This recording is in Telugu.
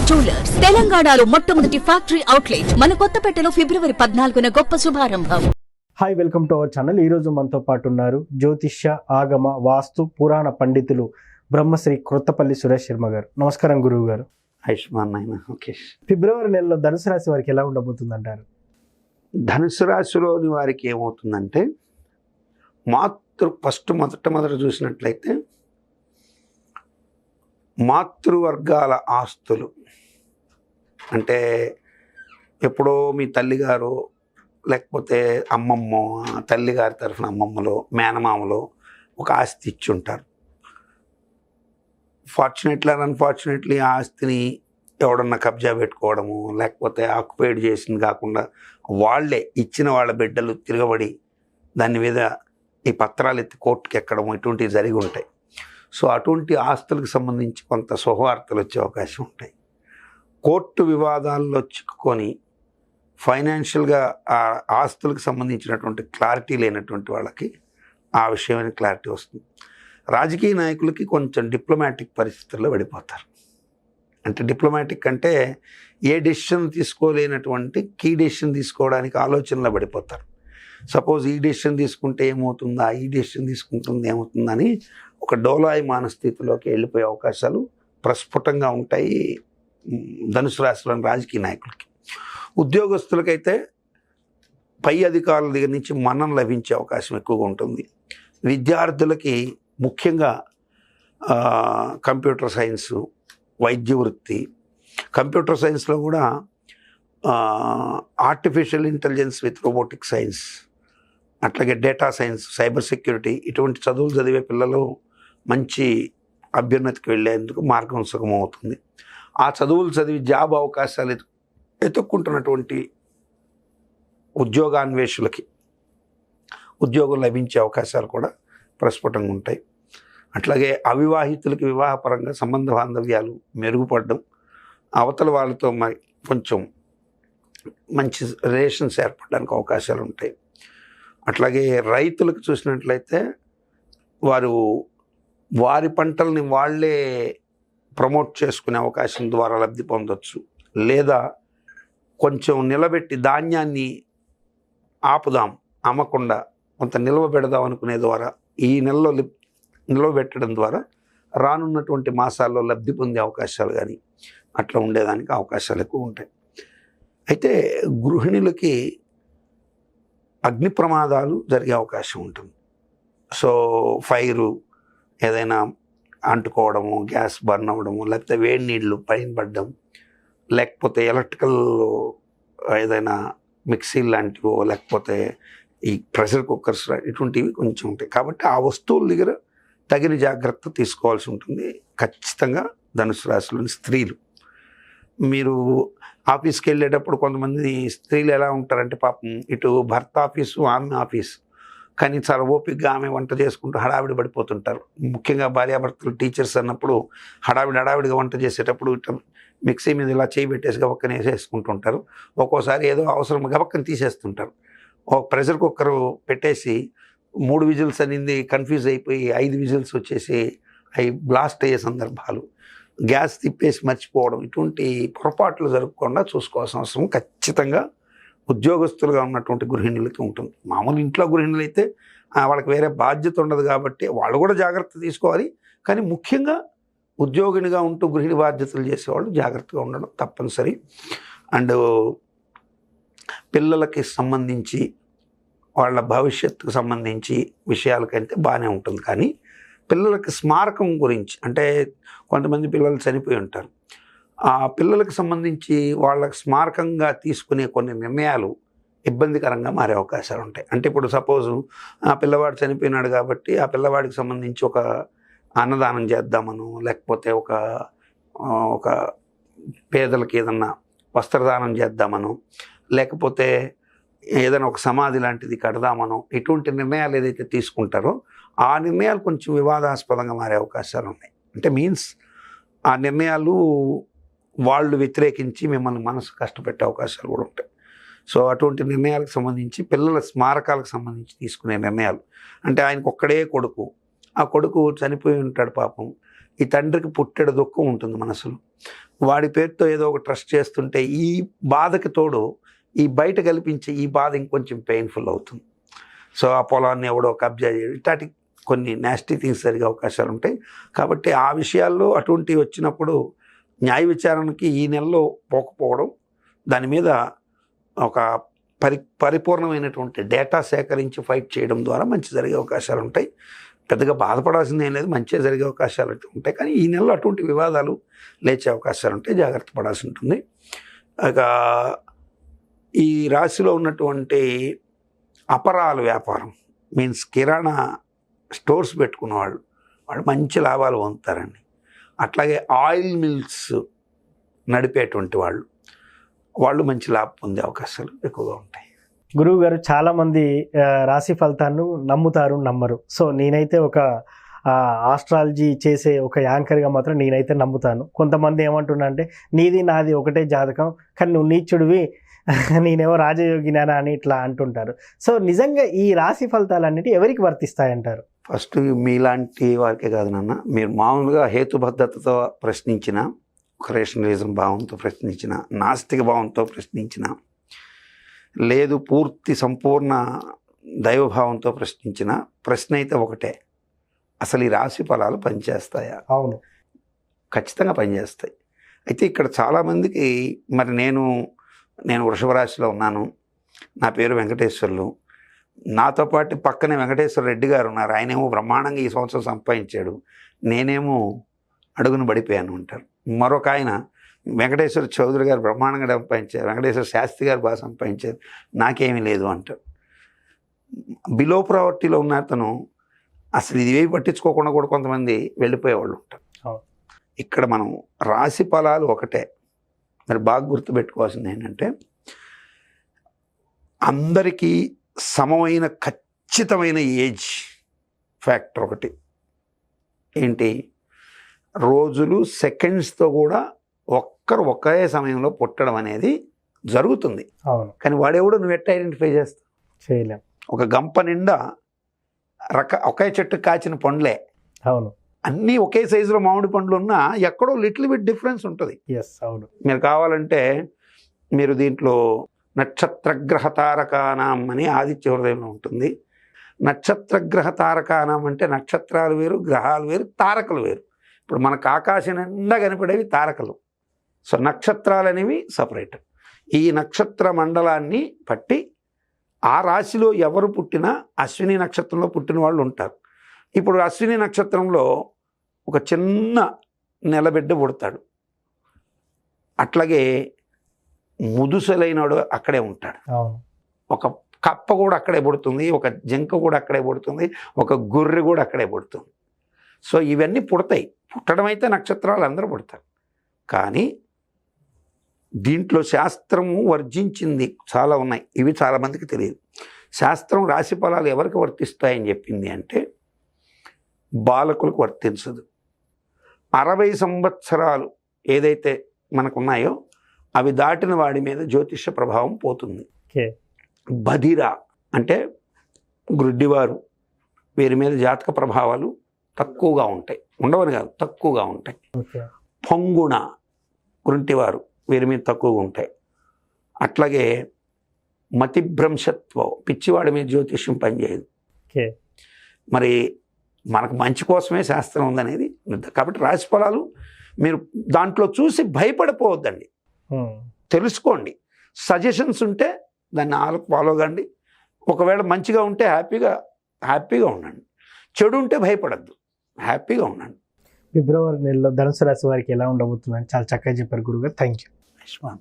జ్యువెలర్స్ తెలంగాణలో మొట్టమొదటి ఫ్యాక్టరీ అవుట్లెట్ మన కొత్తపేటలో ఫిబ్రవరి పద్నాలుగున గొప్ప శుభారంభం. Hi welcome to our channel ఈరోజు మనతో పాటు ఉన్నారు జ్యోతిష్య ఆగమ వాస్తు పురాణ పండితులు బ్రహ్మశ్రీ క్రొత్తపల్లి సురేష్ శర్మ గారు. నమస్కారం గురువు గారు ఆయుష్మాన్ నాయన ఓకే ఫిబ్రవరి నెలలో ధనుసు రాశి వారికి ఎలా ఉండబోతుంది అంటారు ధనుసు రాశిలోని వారికి ఏమవుతుందంటే మాతృ ఫస్ట్ మొదట మొదట చూసినట్లయితే మాతృవర్గాల ఆస్తులు అంటే ఎప్పుడో మీ తల్లిగారు లేకపోతే అమ్మమ్మ తల్లిగారి తరఫున అమ్మమ్మలో మేనమామలో ఒక ఆస్తి ఇచ్చి ఉంటారు ఫార్చునేట్లీ అన్ఫార్చునేట్లీ ఆ ఆస్తిని ఎవడన్నా కబ్జా పెట్టుకోవడము లేకపోతే ఆక్యుపైడ్ చేసింది కాకుండా వాళ్ళే ఇచ్చిన వాళ్ళ బిడ్డలు తిరగబడి దాని మీద ఈ పత్రాలు ఎత్తి కోర్టుకి ఎక్కడము ఇటువంటివి జరిగి ఉంటాయి. సో అటువంటి ఆస్తులకు సంబంధించి కొంత శుభవార్తలు వచ్చే అవకాశం ఉంటాయి. కోర్టు వివాదాల్లో చిక్కుకొని ఫైనాన్షియల్గా ఆ ఆస్తులకు సంబంధించినటువంటి క్లారిటీ లేనటువంటి వాళ్ళకి ఆ విషయమైన క్లారిటీ వస్తుంది. రాజకీయ నాయకులకి కొంచెం డిప్లొమాటిక్ పరిస్థితుల్లో పడిపోతారు అంటే డిప్లొమాటిక్ అంటే ఏ డెసిషన్ తీసుకోలేనటువంటి కీ డెసిషన్ తీసుకోవడానికి ఆలోచనలో పడిపోతారు. సపోజ్ ఈ డెసిషన్ తీసుకుంటే ఏమవుతుందా ఈ డెసిషన్ తీసుకుంటుంది ఏమవుతుందని ఒక డోలాయి మానస్థితిలోకి వెళ్ళిపోయే అవకాశాలు ప్రస్ఫుటంగా ఉంటాయి. ధనుసు రాశిలోని రాజకీయ నాయకులకి. ఉద్యోగస్తులకైతే పై అధికారుల దగ్గర నుంచి మన్నం లభించే అవకాశం ఎక్కువగా ఉంటుంది. విద్యార్థులకి ముఖ్యంగా కంప్యూటర్ సైన్స్ వైద్య వృత్తి. కంప్యూటర్ సైన్స్లో కూడా artificial intelligence with robotic science అట్లాగే డేటా సైన్స్ సైబర్ సెక్యూరిటీ ఇటువంటి చదువులు చదివే పిల్లలు మంచి అభ్యున్నతికి వెళ్ళేందుకు మార్గం సుగమవుతుంది ఆ చదువులు చదివి జాబ్ అవకాశాలు వెతుక్కుంటున్నటువంటి ఎతుక్కుంటున్నటువంటి ఉద్యోగాన్వేషులకి ఉద్యోగం లభించే అవకాశాలు కూడా ప్రస్ఫుటంగా ఉంటాయి. అట్లాగే అవివాహితులకి వివాహపరంగా సంబంధ బాంధవ్యాలు మెరుగుపడడం అవతల వాళ్ళతో మరి కొంచెం మంచి రిలేషన్స్ ఏర్పడడానికి అవకాశాలు ఉంటాయి. అట్లాగే రైతులకు చూసినట్లయితే వారు వారి పంటల్ని వాళ్ళే ప్రమోట్ చేసుకునే అవకాశం ద్వారా లబ్ధి పొందొచ్చు. లేదా కొంచెం నిలబెట్టి ధాన్యాన్ని ఆపుదాం అమ్మకుండా కొంత నిల్వ పెడదాం అనుకునే ద్వారా ఈ నెలలో లిప్- నిల్వ పెట్టడం ద్వారా రానున్నటువంటి మాసాల్లో లబ్ధి పొందే అవకాశాలు కానీ అట్లా ఉండేదానికి అవకాశాలు ఎక్కువ ఉంటాయి. అయితే గృహిణులకి అగ్ని ప్రమాదాలు జరిగే అవకాశం ఉంటుంది. సో ఫైరు ఏదైనా అంటుకోవడము గ్యాస్ బర్న్ అవ్వడము లేకపోతే వేడి నీళ్ళు పైన పడడం లేకపోతే ఎలక్ట్రికల్ ఏదైనా మిక్సీ లాంటివో లేకపోతే ఈ ప్రెషర్ కుక్కర్స్ ఇటువంటివి కొంచెం ఉంటాయి. కాబట్టి ఆ వస్తువుల దగ్గర తగిన జాగ్రత్త తీసుకోవాల్సి ఉంటుంది. ఖచ్చితంగా ధనుసు రాశిలోని స్త్రీలు. మీరు ఆఫీస్కి వెళ్ళేటప్పుడు కొంతమంది స్త్రీలు ఎలా ఉంటారంటే పాపం ఇటు భర్త ఆఫీసు ఆమె ఆఫీస్. కానీ చాలా ఓపికగా ఆమె వంట చేసుకుంటూ హడావిడి పడిపోతుంటారు. ముఖ్యంగా భార్యాభర్తలు టీచర్స్ అన్నప్పుడు హడావిడి హడావిడిగా వంట చేసేటప్పుడు మిక్సీ మీద ఇలా చేయి పెట్టేసి గబక్కన వేసేసుకుంటుంటారు. ఒక్కోసారి ఏదో అవసరం గబక్కన తీసేస్తుంటారు. ఒక ప్రెషర్ కుక్కర్ పెట్టేసి మూడు విజిల్స్ అనింది కన్ఫ్యూజ్ అయిపోయి ఐదు విజిల్స్ వచ్చేసి అవి బ్లాస్ట్ అయ్యే సందర్భాలు. గ్యాస్ తిప్పేసి మర్చిపోవడం ఇటువంటి పొరపాట్లు జరగకుండా చూసుకోవాల్సిన అవసరం ఖచ్చితంగా ఉద్యోగస్తులుగా ఉన్నటువంటి గృహిణులకి ఉంటుంది. మామూలు ఇంట్లో గృహిణులు అయితే వాళ్ళకి వేరే బాధ్యత ఉండదు కాబట్టి వాళ్ళు కూడా జాగ్రత్త తీసుకోవాలి. కానీ ముఖ్యంగా ఉద్యోగినిగా ఉంటూ గృహిణి బాధ్యతలు చేసేవాళ్ళు జాగ్రత్తగా ఉండడం తప్పనిసరి. అండ్ పిల్లలకి సంబంధించి వాళ్ళ భవిష్యత్తుకు సంబంధించి విషయాలకైతే బాగానే ఉంటుంది. కానీ పిల్లలకి స్మారకం గురించి అంటే కొంతమంది పిల్లలు చనిపోయి ఉంటారు. ఆ పిల్లలకు సంబంధించి వాళ్ళకి స్మారకంగా తీసుకునే కొన్ని నిర్ణయాలు ఇబ్బందికరంగా మారే అవకాశాలు ఉంటాయి. అంటే ఇప్పుడు సపోజ్ ఆ పిల్లవాడు చనిపోయినాడు కాబట్టి ఆ పిల్లవాడికి సంబంధించి ఒక అన్నదానం చేద్దామను లేకపోతే ఒక ఒక పేదలకు ఏదన్నా వస్త్రదానం చేద్దామను లేకపోతే ఏదైనా ఒక సమాధి లాంటిది కడదామనో ఇటువంటి నిర్ణయాలు ఏదైతే తీసుకుంటారో ఆ నిర్ణయాలు కొంచెం వివాదాస్పదంగా మారే అవకాశాలు ఉన్నాయి. అంటే మీన్స్ ఆ నిర్ణయాలు వాళ్ళు వ్యతిరేకించి మిమ్మల్ని మనసు కష్టపెట్టే అవకాశాలు కూడా ఉంటాయి. సో అటువంటి నిర్ణయాలకు సంబంధించి పిల్లల స్మారకాలకు సంబంధించి తీసుకునే నిర్ణయాలు. అంటే ఆయనకు ఒక్కడే కొడుకు. ఆ కొడుకు చనిపోయి ఉంటాడు పాపం. ఈ తండ్రికి పుట్టెడు దుఃఖం ఉంటుంది మనసులో. వాడి పేరుతో ఏదో ఒక ట్రస్ట్ చేస్తుంటే ఈ బాధకి తోడు ఈ బయట కల్పించే ఈ బాధ ఇంకొంచెం పెయిన్ఫుల్ అవుతుంది. సో ఆ పొలాన్ని ఎవడో కబ్జా చేయడం ఇట్లాంటి కొన్ని నాస్టీ థింగ్స్ జరిగే అవకాశాలు ఉంటాయి. కాబట్టి ఆ విషయాల్లో అటువంటివి వచ్చినప్పుడు న్యాయ విచారణకి ఈ నెలలో పోకపోవడం దాని మీద ఒక పరి పరిపూర్ణమైనటువంటి డేటా సేకరించి ఫైట్ చేయడం ద్వారా మంచి జరిగే అవకాశాలు ఉంటాయి. పెద్దగా బాధపడాల్సింది ఏం లేదు మంచిగా జరిగే అవకాశాలు ఉంటాయి. కానీ ఈ నెలలో అటువంటి వివాదాలు లేచే అవకాశాలు ఉంటాయి జాగ్రత్త పడాల్సి ఉంటుంది. ఇక ఈ రాశిలో ఉన్నటువంటి అపరాల వ్యాపారం మీన్స్ కిరాణా స్టోర్స్ పెట్టుకున్న వాళ్ళు వాళ్ళు మంచి లాభాలు పొందుతారండి. అట్లాగే ఆయిల్ మిల్స్ నడిపేటువంటి వాళ్ళు వాళ్ళు మంచి లాభం పొందే అవకాశాలు ఎక్కువగా ఉంటాయి. గురువు గారు చాలామంది రాశి ఫలితాలను నమ్ముతారు నమ్మరు. సో నేనైతే ఒక ఆస్ట్రాలజీ చేసే ఒక యాంకర్గా మాత్రం నేనైతే నమ్ముతాను. కొంతమంది ఏమంటున్నా అంటే నీది నాది ఒకటే జాతకం కానీ నువ్వు నీచుడివి నేనేమో రాజయోగినానా అని ఇట్లా అంటుంటారు. సో నిజంగా ఈ రాశి ఫలితాలన్నిటి ఎవరికి వర్తిస్తాయంటారు? ఫస్ట్ మీలాంటి వారికే కాదు నాన్న. మీరు మామూలుగా హేతుబద్ధతతో ప్రశ్నించిన ఒక రేషనలిజం భావంతో ప్రశ్నించిన నాస్తిక భావంతో ప్రశ్నించిన లేదు పూర్తి సంపూర్ణ దైవభావంతో ప్రశ్నించిన ప్రశ్న అయితే ఒకటే. అసలు ఈ రాశి ఫలాలు పనిచేస్తాయా? అవును. ఖచ్చితంగా పనిచేస్తాయి. అయితే ఇక్కడ చాలామందికి మరి నేను నేను వృషభ రాశిలో ఉన్నాను. నా పేరు వెంకటేశ్వర్లు. నాతో పాటు పక్కనే వెంకటేశ్వర రెడ్డి గారు ఉన్నారు. ఆయనేమో బ్రహ్మాండంగా ఈ సంవత్సరం సంపాదించాడు. నేనేమో అడుగును పడిపోయాను అంటారు. మరొక ఆయన వెంకటేశ్వర చౌదరి గారు బ్రహ్మాండంగా సంపాదించారు. వెంకటేశ్వర శాస్త్రి గారు బాగా సంపాదించారు. నాకేమీ లేదు అంటారు. బిలో ప్రావర్టీలో ఉన్న అతను అసలు ఇది ఏవి పట్టించుకోకుండా కూడా కొంతమంది వెళ్ళిపోయేవాళ్ళు ఉంటారు. ఇక్కడ మనం రాశి ఫలాలు ఒకటే. మరి బాగా గుర్తుపెట్టుకోవాల్సింది ఏంటంటే అందరికీ సమమైన ఖచ్చితమైన ఏజ్ ఫ్యాక్టర్ ఒకటి. ఏంటి? రోజులు సెకండ్స్తో కూడా ఒక్కరు ఒకే సమయంలో పుట్టడం అనేది జరుగుతుంది. కానీ వాడెవడో? నువ్వు ఎట్ట ఐడెంటిఫై చేస్తావు? చేయలేం. ఒక గంప నిండా రక ఒకే చెట్టు కాచిన పండ్లే. అవును. అన్నీ ఒకే సైజులో మామిడి పండ్లు ఉన్నా ఎక్కడో లిటిల్ బిట్ డిఫరెన్స్ ఉంటుంది. ఎస్ అవును. మీరు కావాలంటే మీరు దీంట్లో నక్షత్రగ్రహ తారకానాం అని ఆదిత్య హృదయంలో ఉంటుంది. నక్షత్రగ్రహ తారకానాం అంటే నక్షత్రాలు వేరు గ్రహాలు వేరు తారకలు వేరు. ఇప్పుడు మనకు ఆకాశం నిండా కనపడేవి తారకలు. సో నక్షత్రాలు అనేవి సపరేట్. ఈ నక్షత్ర మండలాన్ని పట్టి ఆ రాశిలో ఎవరు పుట్టినా అశ్విని నక్షత్రంలో పుట్టిన వాళ్ళు ఉంటారు. ఇప్పుడు అశ్విని నక్షత్రంలో ఒక చిన్న నెలబిడ్డ పుడతాడు. అట్లాగే ముదుసలైనడు అక్కడే ఉంటాడు. ఒక కప్ప కూడా అక్కడే పుడుతుంది ఒక జింక కూడా అక్కడే పుడుతుంది ఒక గొర్రె కూడా అక్కడే పుడుతుంది. సో ఇవన్నీ పుడతాయి. పుట్టడం అయితే నక్షత్రాలు అందరూ పుడతారు. కానీ దీంట్లో శాస్త్రము వర్జించింది చాలా ఉన్నాయి. ఇవి చాలామందికి తెలియదు. శాస్త్రం రాశి ఫలాలు ఎవరికి వర్తిస్తాయని చెప్పింది అంటే బాలకులకు వర్తించదు. అరవై సంవత్సరాలు ఏదైతే మనకున్నాయో అవి దాటిన వాడి మీద జ్యోతిష ప్రభావం పోతుంది. బధిర అంటే గ్రుడ్డివారు వీరి మీద జాతక ప్రభావాలు తక్కువగా ఉంటాయి. ఉండవని కాదు తక్కువగా ఉంటాయి. పొంగుణ గుంటివారు వీరి మీద తక్కువగా ఉంటాయి. అట్లాగే మతిభ్రంశత్వం పిచ్చివాడి మీద జ్యోతిష్యం పనిచేయదు. మరి మనకు మంచి కోసమే శాస్త్రం ఉందనేది. కాబట్టి రాశి ఫలాలు మీరు దాంట్లో చూసి భయపడిపోవద్దండి. తెలుసుకోండి. సజెషన్స్ ఉంటే దాన్ని ఆలో ఫాలో కండి. ఒకవేళ మంచిగా ఉంటే హ్యాపీగా హ్యాపీగా ఉండండి. చెడు ఉంటే భయపడద్దు. హ్యాపీగా ఉండండి. ఫిబ్రవరి నెలలో ధనుసు రాశి వారికి ఎలా ఉండబోతుందని చాలా చక్కగా చెప్పారు గురుగారు థ్యాంక్ యూ యశ్వాన్